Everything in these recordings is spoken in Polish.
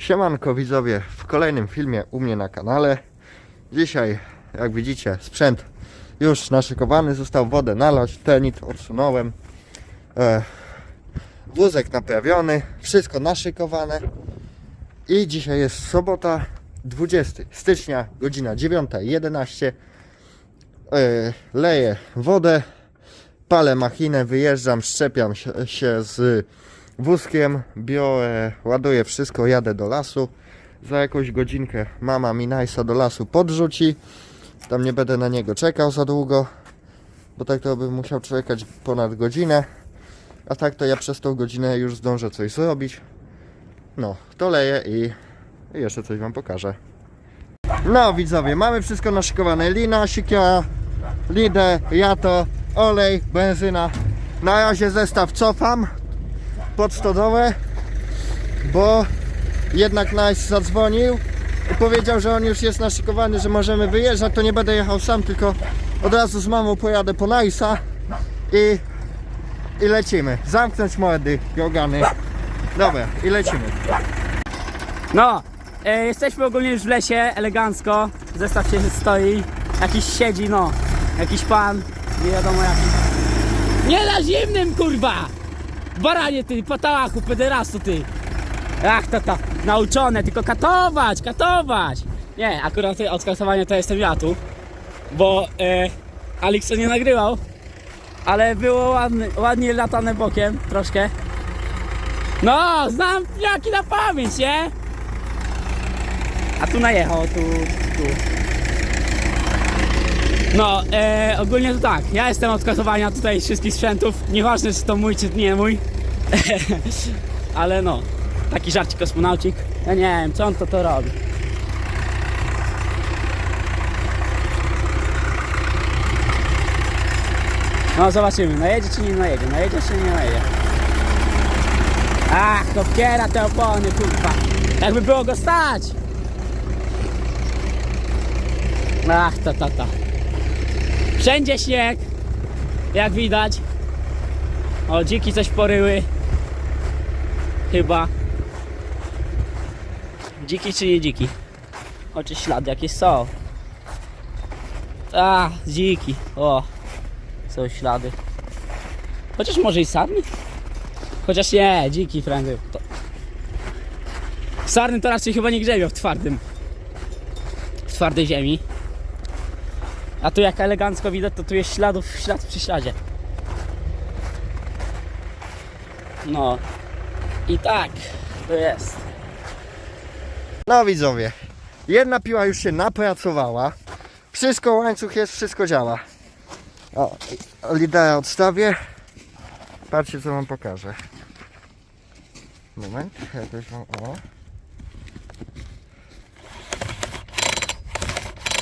Siemanko widzowie, w kolejnym filmie u mnie na kanale. Dzisiaj, jak widzicie, sprzęt już naszykowany, został wodę nalać, tenit odsunąłem. E, wózek naprawiony, wszystko naszykowane. I dzisiaj jest sobota, 20 stycznia, godzina 9.11. E, leję wodę, palę machinę, wyjeżdżam, szczepiam się, się z wózkiem, biorę, ładuję wszystko, jadę do lasu. Za jakąś godzinkę mama mi najsa do lasu podrzuci. Tam nie będę na niego czekał za długo, bo tak to bym musiał czekać ponad godzinę. A tak to ja przez tą godzinę już zdążę coś zrobić. No, to leję i, jeszcze coś wam pokażę. No widzowie, mamy wszystko naszykowane. Lina, sikia, lidę, jato, olej, benzyna. Na razie zestaw cofam pod stodołę, bo jednak Nice zadzwonił i powiedział, że on już jest naszykowany, że możemy wyjeżdżać, to nie będę jechał sam, tylko od razu z mamą pojadę po Nice'a i, i lecimy. Zamknąć mordy, gałgany. Dobra, i lecimy. No, e, jesteśmy ogólnie już w lesie, elegancko. Zestaw się stoi. Jakiś siedzi, no. Jakiś pan, nie wiadomo jaki. Nie na zimnym, kurwa! Baranie ty, patałachu, pederastu ty. Ach, to to, nauczone, tylko katować, katować. Nie, akurat od kasowania to jestem ja tu. Bo e, Alex nie nagrywał. Ale było ładny, ładnie latane bokiem, troszkę. No, znam jaki na pamięć, nie? A tu najechał, tu, tu. No, e, ogólnie to tak, ja jestem od kasowania tutaj wszystkich sprzętów, nieważne czy to mój czy nie mój. Ale no, taki żarcik kosmonaucik. Ja nie wiem, co on to to robi. No zobaczymy, najedzie czy nie najedzie, najedzie czy nie najedzie. Ach, to wkiera te opony, kurwa. Jakby było go stać. Ach, ta, ta, ta. Wszędzie śnieg, jak widać. O, dziki coś poryły. Chyba. Dziki czy nie dziki? Oczy ślady jakieś są. A, dziki. O, są ślady. Chociaż może i sarny? Chociaż nie, dziki prędzej. To... Sarny to raczej chyba nie grzebią w twardym. W twardej ziemi. A tu jak elegancko widać, to tu jest śladów, ślad przy śladzie. No. I tak to jest. No widzowie, jedna piła już się napracowała. Wszystko, łańcuch jest, wszystko działa. O, lidera odstawię. Patrzcie co wam pokażę. Moment, jakoś wam, o.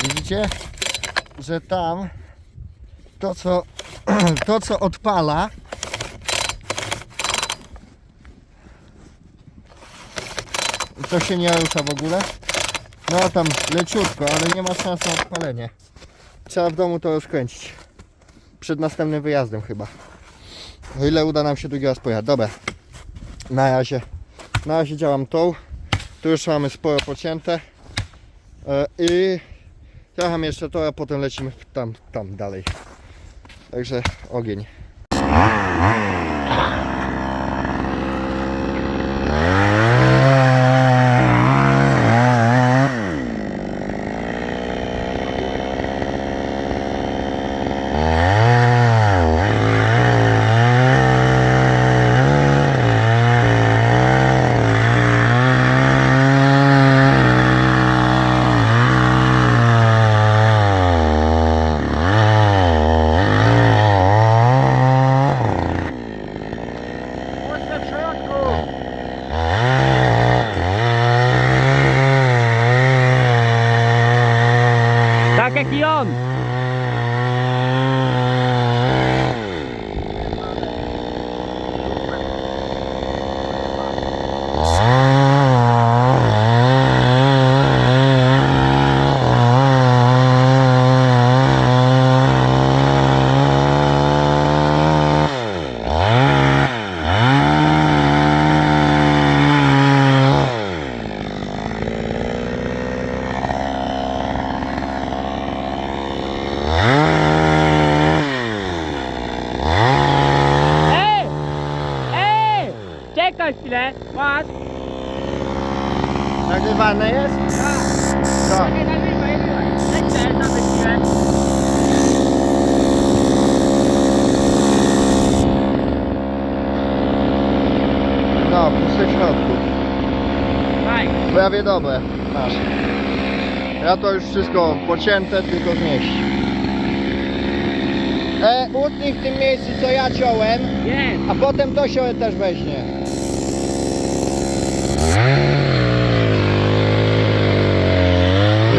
Widzicie, że tam to co, to co odpala to się nie rusza w ogóle. No tam leciutko, ale nie ma szans na odpalenie. Trzeba w domu to rozkręcić. Przed następnym wyjazdem chyba. O ile uda nam się drugi raz pojechać. Dobra. Na razie. Na razie działam tą. Tu już mamy sporo pocięte. E, I jecham jeszcze to, a potem lecimy tam, tam dalej. Także ogień. Środku. Prawie dobre. Masz. Ja to już wszystko pocięte, tylko znieść. E, utnij w tym miejscu, co ja ciąłem, a potem to się też weźmie.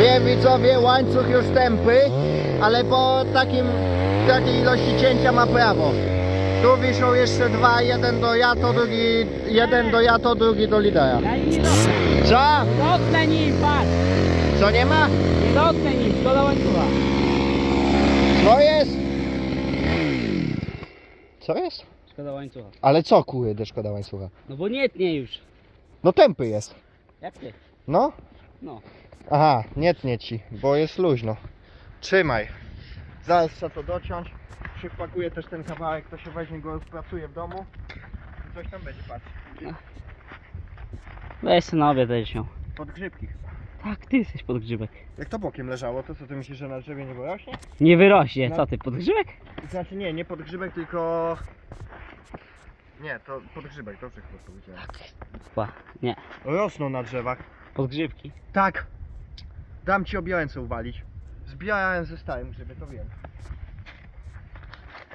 Wiem widzowie, łańcuch już tępy, ale po takim, takiej ilości cięcia ma prawo. Tu wiszą jeszcze dwa, jeden do Jato, drugi, jeden do Jato, drugi do Lidera. Co? Dotknę nim, patrz. Co nie ma? Nie dotknę nim, szkoda łańcucha. Co jest? Co jest? Szkoda łańcucha. Ale co kurde szkoda łańcucha? No bo nie tnie już. No tępy jest. Jak ty? No? No. Aha, nie tnie ci, bo jest luźno. Trzymaj. Zaraz trzeba to dociąć. Przypakuję też ten kawałek, to się weźmie go spracuje w domu. I coś tam będzie, patrz. Weź sobie na obiad będziesz miał. Podgrzybki chyba. Tak, ty jesteś podgrzybek. Jak to bokiem leżało, to co ty myślisz, że na drzewie nie wyrośnie? Nie wyrośnie, No. co ty, podgrzybek? Znaczy nie, nie podgrzybek, tylko... Nie, to podgrzybek, dobrze chyba powiedziałem. Chyba, nie. Rosną na drzewach. Podgrzybki. Tak. Dam ci objące uwalić. Zbierałem ze stałym grzyby, to wiem.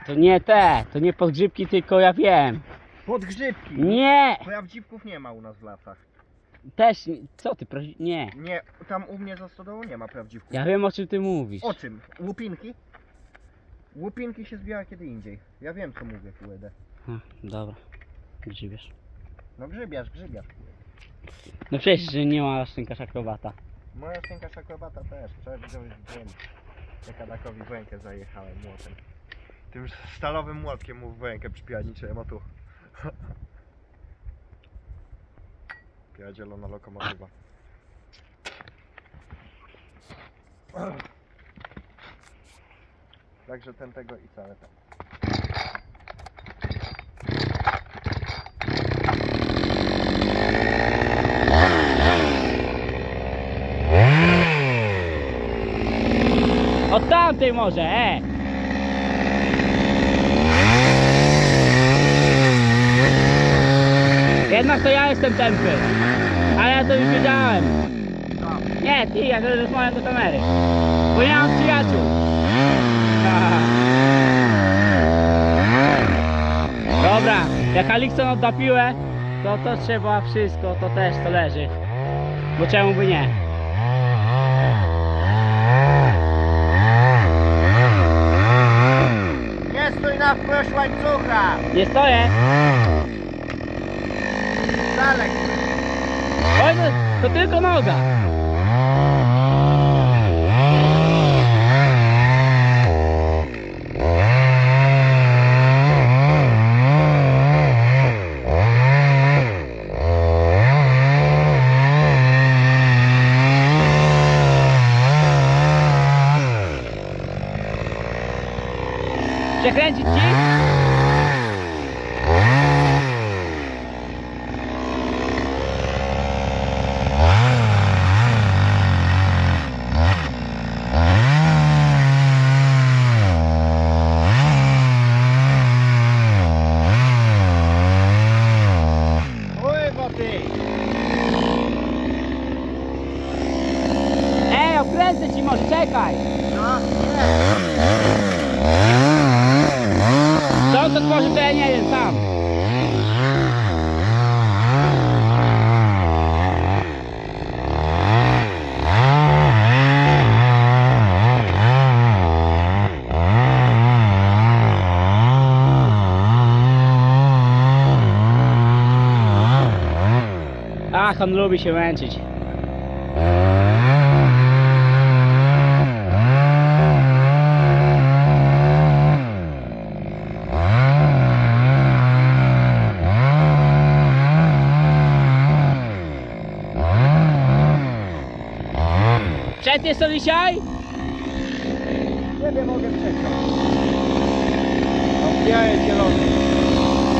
To nie te, to nie podgrzybki, tylko ja wiem. Podgrzybki! Nie! Prawdziwków nie ma u nas w lasach. Też, co ty, prosi- nie. Nie, tam u mnie za stodołą nie ma prawdziwków. Ja wiem o czym ty mówisz. O czym? Łupinki? Łupinki się zbiera kiedy indziej. Ja wiem co mówię, QED. A, dobra, grzybiesz. No grzybiarz, grzybiarz. No przecież, że nie ma szynka szakrowata. Moja szynka szakrobata też. Wczoraj widziałem, jak Adakowi w rękę zajechałem młotem. Tym stalowym młotkiem mu w rękę przypierniczyłem, o tu. Pierdzielona lokomotywa. Także ten tego i całe ten. Od tamtej może, e! Jednak to ja jestem tępy. Ale ja to już wiedziałem. Nie, ty, ja teraz rozmawiam do kamery. Bo nie mam przyjaciół. Dobra, jak Alikson odda piłę, to to trzeba wszystko, to też to leży. Bo czemu by nie? Nie stój na wprost łańcucha! Nie stoję. Dalek! Oj, to, to tylko noga. Przekręcić ci? Kurwa ty! Ej, może, czekaj. Co to tworzy, to ja nie wiem sam. Ach, on lubi się męczyć. Przetniesz to dzisiaj? Ciebie mogę przeciąć. Odbijaję zielony.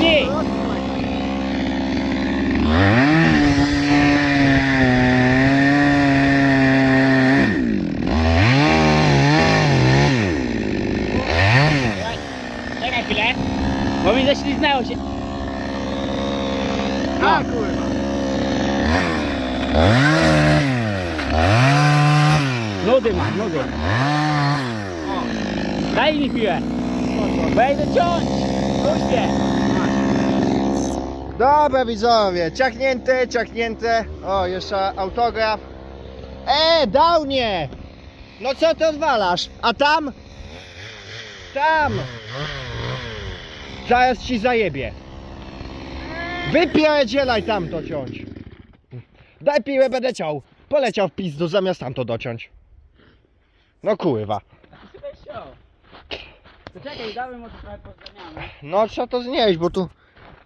Ty! nudy mam, nudy. O, daj mi piłę. Wejdę ciąć. Ludzie. Dobra widzowie, ciachnięte, ciachnięte. O, jeszcze autograf. E, Downie! No co ty odwalasz? A tam? Tam! Zaraz ci zajebie. Wypierdzielaj tam to ciąć. Daj piłę, będę ciął. Poleciał w pizdu zamiast tam to dociąć. No kurwa. To czekaj, damy mu trochę pozamiamy. No trzeba to znieść, bo tu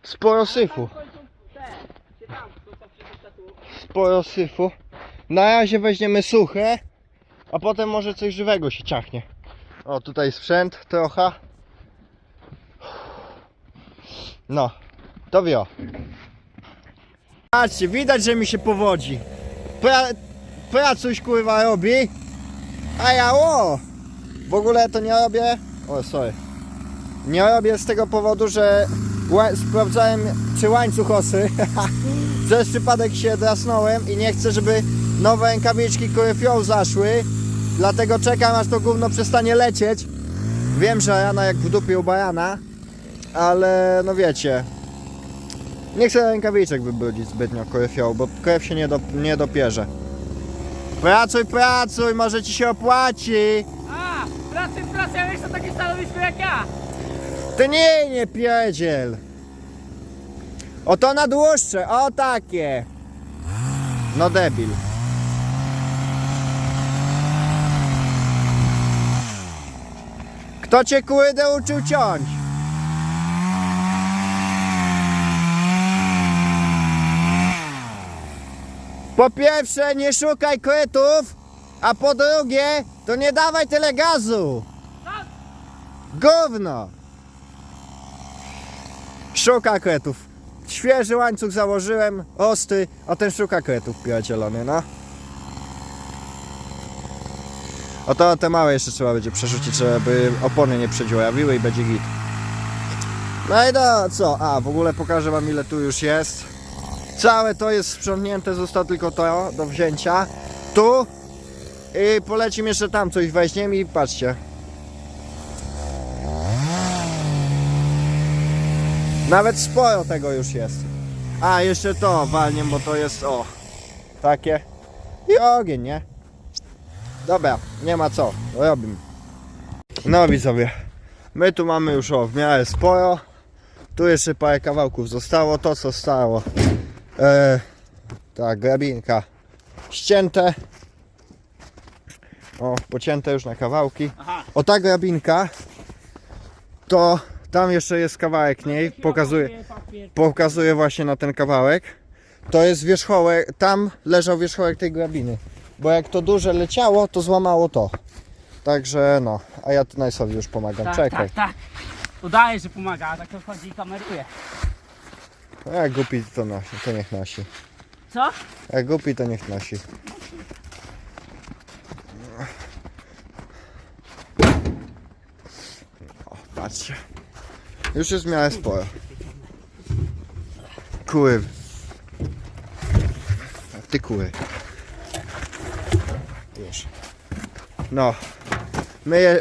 sporo syfu. Sporo syfu. Na razie weźmiemy suche, a potem może coś żywego się ciachnie. O, tutaj sprzęt trochę. No, to wio. Patrzcie, widać, że mi się powodzi. Pra, pracuś kurwa robi, a ja o! W ogóle to nie robię. O, sorry. Nie robię z tego powodu, że sprawdzałem czy łańcuch osy. Przez przypadek się drasnąłem i nie chcę, żeby nowe rękawiczki koryfią zaszły. Dlatego czekam aż to gówno przestanie lecieć. Wiem, że rana jak w dupie u barana, ale no wiecie. Nie chcę rękawiczek wybrudzić zbytnio koryfią, bo krew się nie, do, nie dopierze. Pracuj, pracuj, może ci się opłaci. A, pracy, pracy, a wiesz to takie stanowisko jak ja. Ty nie, nie pierdziel. O to na dłuższe, o takie. No debil. Kto cię kurde uczył ciąć? Po pierwsze nie szukaj kretów, a po drugie to nie dawaj tyle gazu. Gówno. Szuka kretów. Świeży łańcuch założyłem, ostry, a ten szuka kretów pierdzielony, no. Oto te małe jeszcze trzeba będzie przerzucić, żeby opony nie przedziurawiły i będzie git. No i do co? A, w ogóle pokażę wam ile tu już jest. Całe to jest sprzątnięte, zostało tylko to do wzięcia. Tu i polecim jeszcze tam coś weźmiemy i patrzcie. Nawet sporo tego już jest. A, jeszcze to walnie, bo to jest o. Takie. I ogień, nie? Dobra, nie ma co. Robimy. No widzowie. My tu mamy już o w miarę sporo. Tu jeszcze parę kawałków zostało. To co stało. E, ta grabinka ścięte. O, pocięte już na kawałki. Aha. O ta grabinka to tam jeszcze jest kawałek niej. Pokazuję, pokazuję właśnie na ten kawałek. To jest wierzchołek, tam leżał wierzchołek tej grabiny. Bo jak to duże leciało, to złamało to. Także no, a ja tu Najsowi już pomagam. Tak, Czekaj. tak, tak. Udaje, że pomaga, a tak to chodzi i kameruje. Jak głupi to nosi, to niech nosi. Co? Jak głupi to niech nosi. O, patrzcie. Już jest w miarę sporo. Kury. Ty kury. Już. No. My je,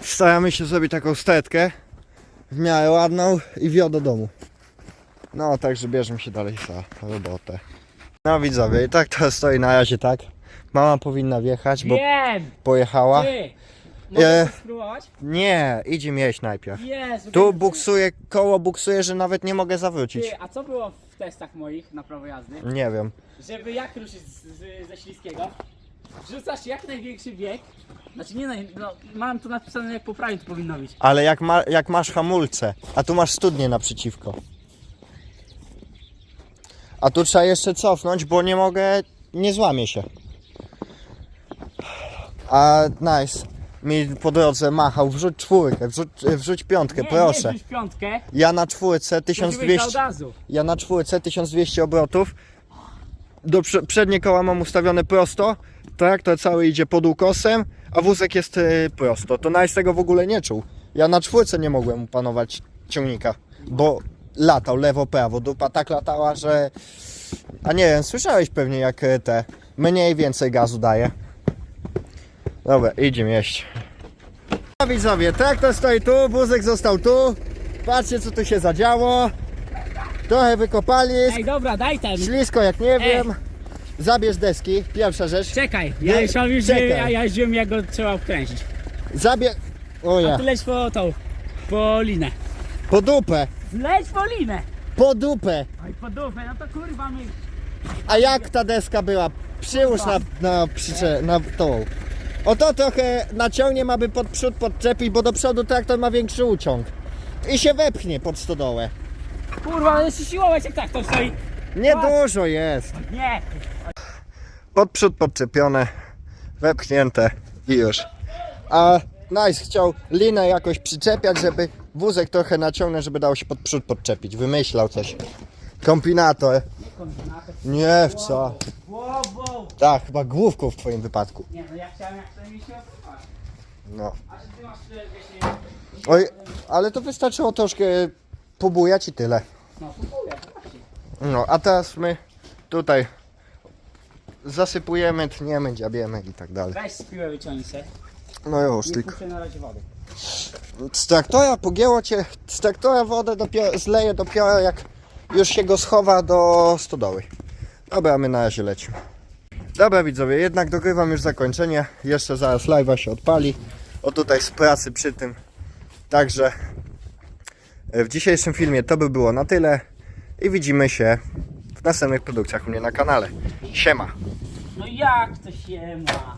staramy się zrobić taką stetkę w miarę ładną i wio do domu. No, także bierzemy się dalej za robotę. No widzowie, i tak to stoi na razie tak. Mama powinna wjechać, bo Wiem! pojechała. Ty! Mogę E. spróbować? Nie, idzie jeść najpierw. Jezu. Tu buksuje, koło buksuje, że nawet nie mogę zawrócić. Ty, a co było w testach moich na prawo jazdy? Nie wiem. Żeby jak ruszyć z, z, ze śliskiego, rzucasz jak największy bieg. Znaczy nie, naj, no, mam tu napisane jak poprawić to powinno być. Ale jak, ma, jak masz hamulce, a tu masz studnię naprzeciwko. A tu trzeba jeszcze cofnąć, bo nie mogę, nie złamię się. A nice. Mi po drodze machał, wrzuć czwórkę, wrzuć, wrzuć piątkę, nie, proszę. Nie rzuć piątkę, Ja na czwórce to 1200. od razu. Ja na czwórce 1200 obrotów. Do prze- przednie koła mam ustawione prosto. Traktor cały idzie pod ukosem, a wózek jest y, prosto. To Nice tego w ogóle nie czuł. Ja na czwórce nie mogłem opanować ciągnika, bo latał lewo, prawo. Dupa tak latała, że. A nie wiem, słyszałeś pewnie jak y, te mniej więcej gazu daje. Dobra, idziemy jeść. A widzowie, traktor stoi tu, wózek został tu. Patrzcie co tu się zadziało. Trochę wykopali, Ej, dobra, daj ten. ślisko jak nie wiem. Zabierz deski, pierwsza rzecz. Czekaj, ja Nie, już mam już, czekaj. ja, ja wiem jak go trzeba wkręcić. Zabierz... O A ja, leć po tą, po linę. po dupę, Leć po linę! po dupę. Oj, po dupę, no to kurwa my... A jak ta deska była? Przyłóż na, na, przycze, na tą. O to trochę naciągnie, aby pod przód podczepić, bo do przodu traktor ma większy uciąg. I się wepchnie pod stodołę. Kurwa, jeszcze siłować jak tak to stoi. Nie Patrz. dużo jest. Nie! Pod przód podczepione, wepchnięte i już. A Nice chciał linę jakoś przyczepiać, żeby wózek trochę naciągnąć, żeby dało się pod przód podczepić. Wymyślał coś. Kombinator. Nie, w co? Wow. Tak, chyba główką w twoim wypadku. Nie, no ja chciałem jak to mi się odpywać. No. A czy ty masz tyle, wiesz, Oj, ale to wystarczyło troszkę pobujać i tyle. no kupuję, właśnie. No, a teraz my tutaj zasypujemy, tniemy, dziabiemy i tak dalej. Weź z piłę wyciągnij se. No już, Nie tylko puszczę na razie wody. z traktora pogięło cię, z traktora wodę dopiero, zleje dopiero jak już się go schowa do stodoły. Dobra, my na razie lecimy. Dobra widzowie, jednak dogrywam już zakończenie. Jeszcze zaraz live'a się odpali. O tutaj z pracy przy tym. Także e, w dzisiejszym filmie to by było na tyle. I widzimy się w następnych produkcjach u mnie na kanale. Siema! No jak to się ma?